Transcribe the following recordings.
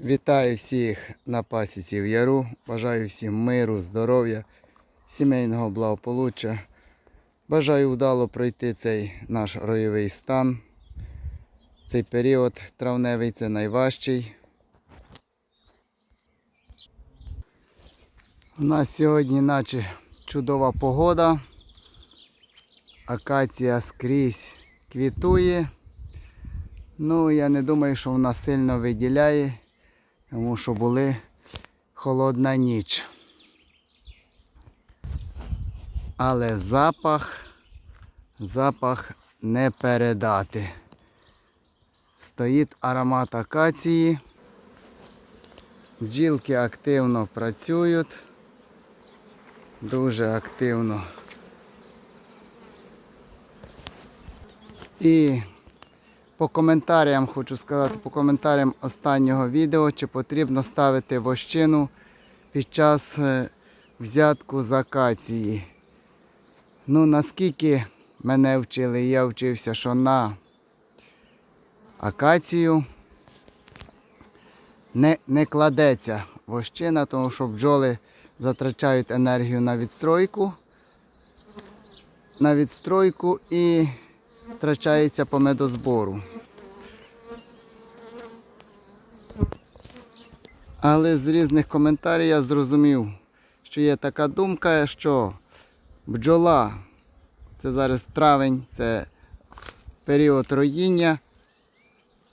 Вітаю всіх на пасіці в Яру. Бажаю всім миру, здоров'я, сімейного благополуччя. Бажаю вдало пройти цей наш ройовий стан. Цей період травневий це найважчий. У нас сьогодні наче чудова погода. Акація скрізь квітує. Ну, я не думаю, що вона сильно виділяє, тому що були холодна ніч. Але запах, запах не передати. Стоїть аромат акації. Бджілки активно працюють. Дуже активно. І по коментарям хочу сказати, по коментарям останнього відео, чи потрібно ставити вощину під час е, взятку з акації. Ну, наскільки мене вчили, я вчився, що на акацію не, не кладеться вощина, тому що бджоли затрачають енергію на відстройку, на відстройку і втрачається по медозбору. Але з різних коментарів я зрозумів, що є така думка, що бджола, це зараз травень, це період роїння,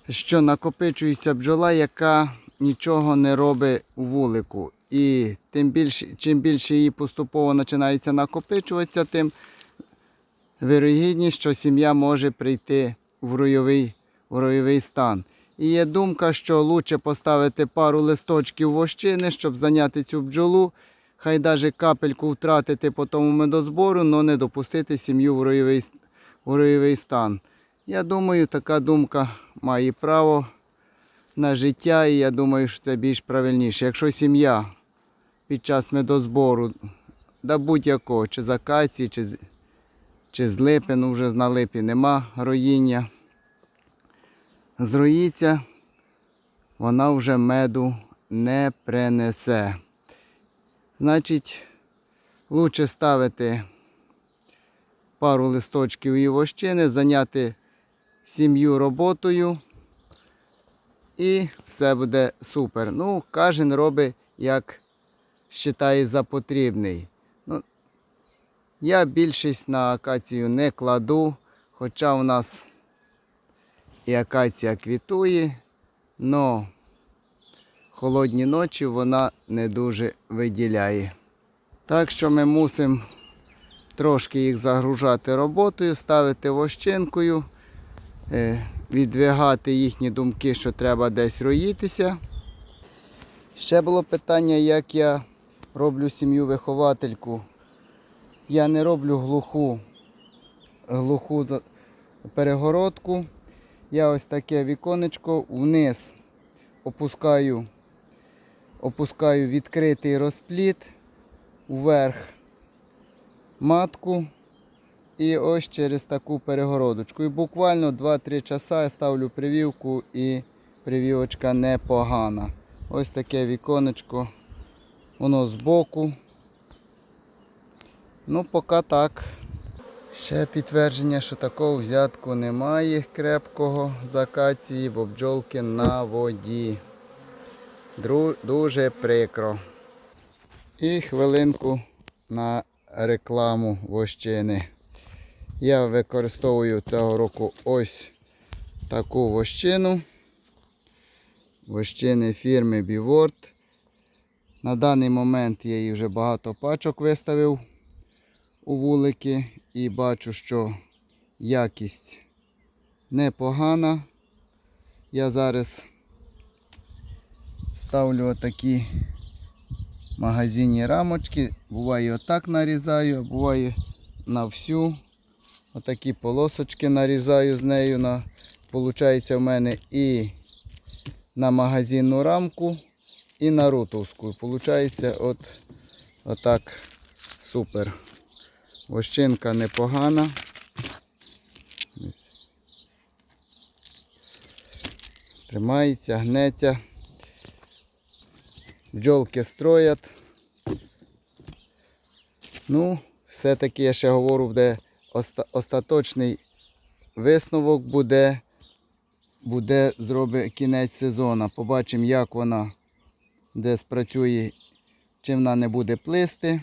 що накопичується бджола, яка нічого не робить у вулику. І тим більше, чим більше її поступово починається накопичуватися, тим вирогідність, що сім'я може прийти в ройовий, в ройовий стан. І є думка, що краще поставити пару листочків вощини, щоб зайняти цю бджолу. Хай навіть капельку втратити по тому медозбору, але не допустити сім'ю в ройовий, в ройовий стан. Я думаю, така думка має право на життя, і я думаю, що це більш правильніше. Якщо сім'я під час медозбору, да будь-якого, чи з акації, чи чи з липи, ну вже на липі нема роїння. Зроїться, вона вже меду не принесе. Значить, краще ставити пару листочків і вощини, зайняти сім'ю роботою і все буде супер. Ну, кожен робить, як вважає за потрібний. Я більшість на акацію не кладу, хоча у нас і акація квітує, але холодні ночі вона не дуже виділяє. Так що ми мусимо трошки їх загружати роботою, ставити вощинкою, е, відвигати їхні думки, що треба десь роїтися. Ще було питання, як я роблю сім'ю виховательку. Я не роблю глуху, глуху перегородку. Я ось таке віконечко вниз опускаю, опускаю відкритий розпліт, вверх матку і ось через таку перегородочку. І буквально 2-3 часа я ставлю привівку і привівочка непогана. Ось таке віконечко, воно збоку. Ну, поки так. Ще підтвердження, що такого взятку немає крепкого з акації, бо бджолки на воді. Дру- Дуже прикро. І хвилинку на рекламу вощини. Я використовую цього року ось таку вощину. Вощини фірми Біворд. На даний момент я її вже багато пачок виставив у вулики і бачу, що якість непогана. Я зараз ставлю отакі магазинні рамочки. Буває отак нарізаю, а буває на всю. Отакі полосочки нарізаю з нею. На, Получається в мене і на магазинну рамку, і на рутовську. Получається от, отак супер. Вощинка непогана. Тримається, гнеться. бджолки строять. Ну, все-таки я ще говорю, оста- остаточний висновок буде, буде зробить кінець сезону. Побачимо, як вона де спрацює, чи вона не буде плисти.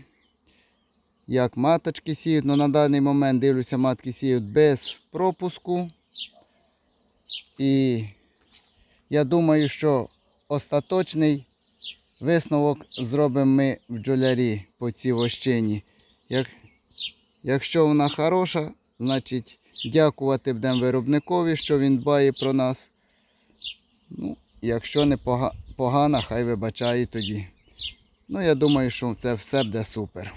Як маточки сіють. Ну, на даний момент дивлюся, матки сіють без пропуску. І я думаю, що остаточний висновок зробимо ми в бджолярі по цій вощині. Як, якщо вона хороша, значить дякувати будемо виробникові, що він дбає про нас. Ну, якщо не пога- погана, хай вибачає тоді. Ну, я думаю, що це все буде супер.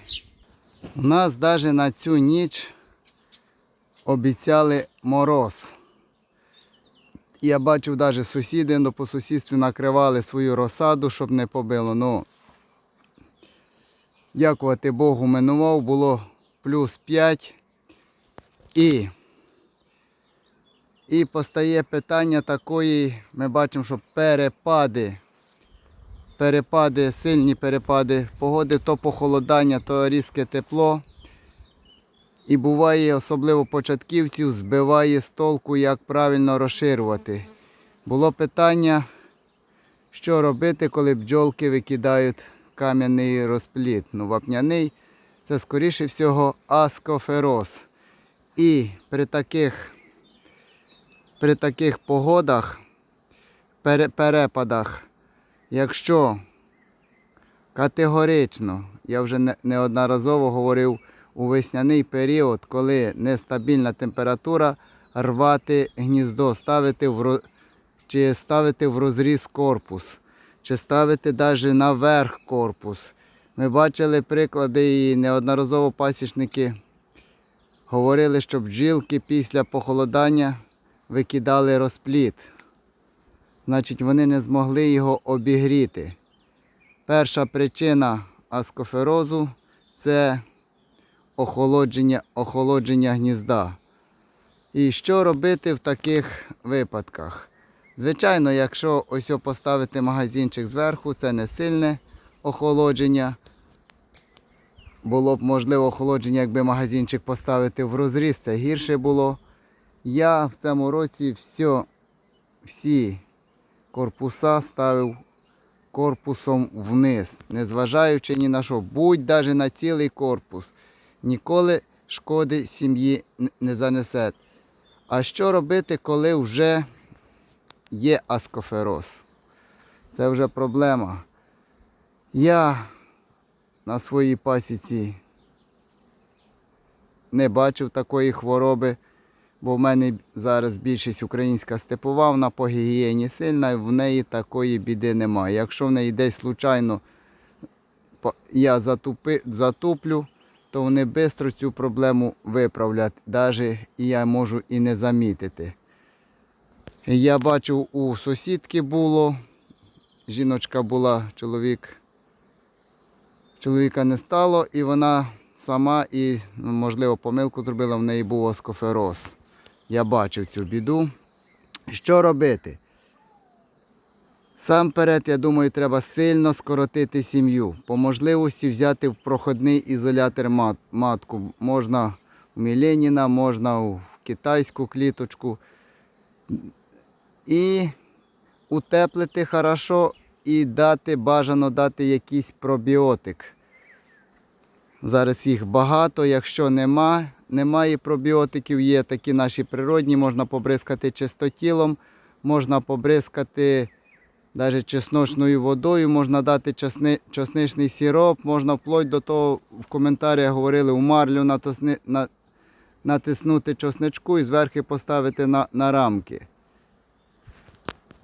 У нас навіть на цю ніч обіцяли мороз. Я бачив навіть сусіди ну, по сусідству накривали свою розсаду, щоб не побило. Ну, дякувати Богу, минував, було плюс 5. І, і постає питання такої, ми бачимо, що перепади, перепади, сильні перепади погоди, то похолодання, то різке тепло. І буває, особливо початківців, збиває з толку, як правильно розширювати. Було питання, що робити, коли бджолки викидають кам'яний розпліт. Ну, вапняний це, скоріше всього, аскофероз. І при таких, при таких погодах, пере- перепадах, якщо категорично, я вже неодноразово говорив, у весняний період, коли нестабільна температура, рвати гніздо, ставити в, чи ставити в розріз корпус, чи ставити навіть наверх корпус. Ми бачили приклади і неодноразово пасічники говорили, що бджілки після похолодання викидали розпліт. Значить, вони не змогли його обігріти. Перша причина аскоферозу це охолодження, охолодження гнізда. І що робити в таких випадках? Звичайно, якщо ось поставити магазинчик зверху, це не сильне охолодження. Було б можливо охолодження, якби магазинчик поставити в розріз, це гірше було. Я в цьому році все, всі корпуса ставив корпусом вниз, незважаючи ні на що, будь навіть на цілий корпус. Ніколи шкоди сім'ї не занесе. А що робити, коли вже є аскофероз? Це вже проблема. Я на своїй пасіці не бачив такої хвороби, бо в мене зараз більшість українська степова, вона по гігієні сильна, в неї такої біди немає. Якщо в неї десь случайно я затупи, затуплю, то вони швидко цю проблему виправлять, навіть я можу і не замітити. Я бачив у сусідки було, жіночка була, чоловік, чоловіка не стало, і вона сама і, ну, можливо, помилку зробила, в неї був оскофероз. Я бачив цю біду. Що робити? Сам перед, я думаю, треба сильно скоротити сім'ю. По можливості взяти в проходний ізолятор мат- матку. Можна в Міленіна, можна в китайську кліточку. І утеплити хорошо і дати, бажано дати якийсь пробіотик. Зараз їх багато, якщо нема, немає пробіотиків, є такі наші природні, можна побризкати чистотілом, можна побризкати навіть чесночною водою, можна дати чесни, чесничний сироп, можна вплоть до того, в коментарях говорили, у марлю натисни, на, натиснути чесничку і зверху поставити на, на рамки.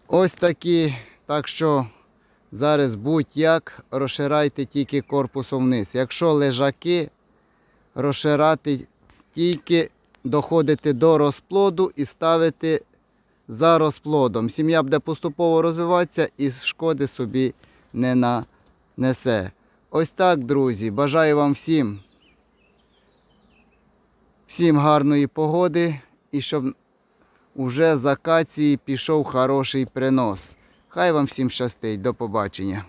Ось такі, так що зараз будь-як розширайте тільки корпусом вниз. Якщо лежаки, розширати тільки доходити до розплоду і ставити за розплодом. Сім'я буде поступово розвиватися і шкоди собі не нанесе. Ось так, друзі. Бажаю вам всім, всім гарної погоди і щоб уже з акації пішов хороший принос. Хай вам всім щастить. До побачення.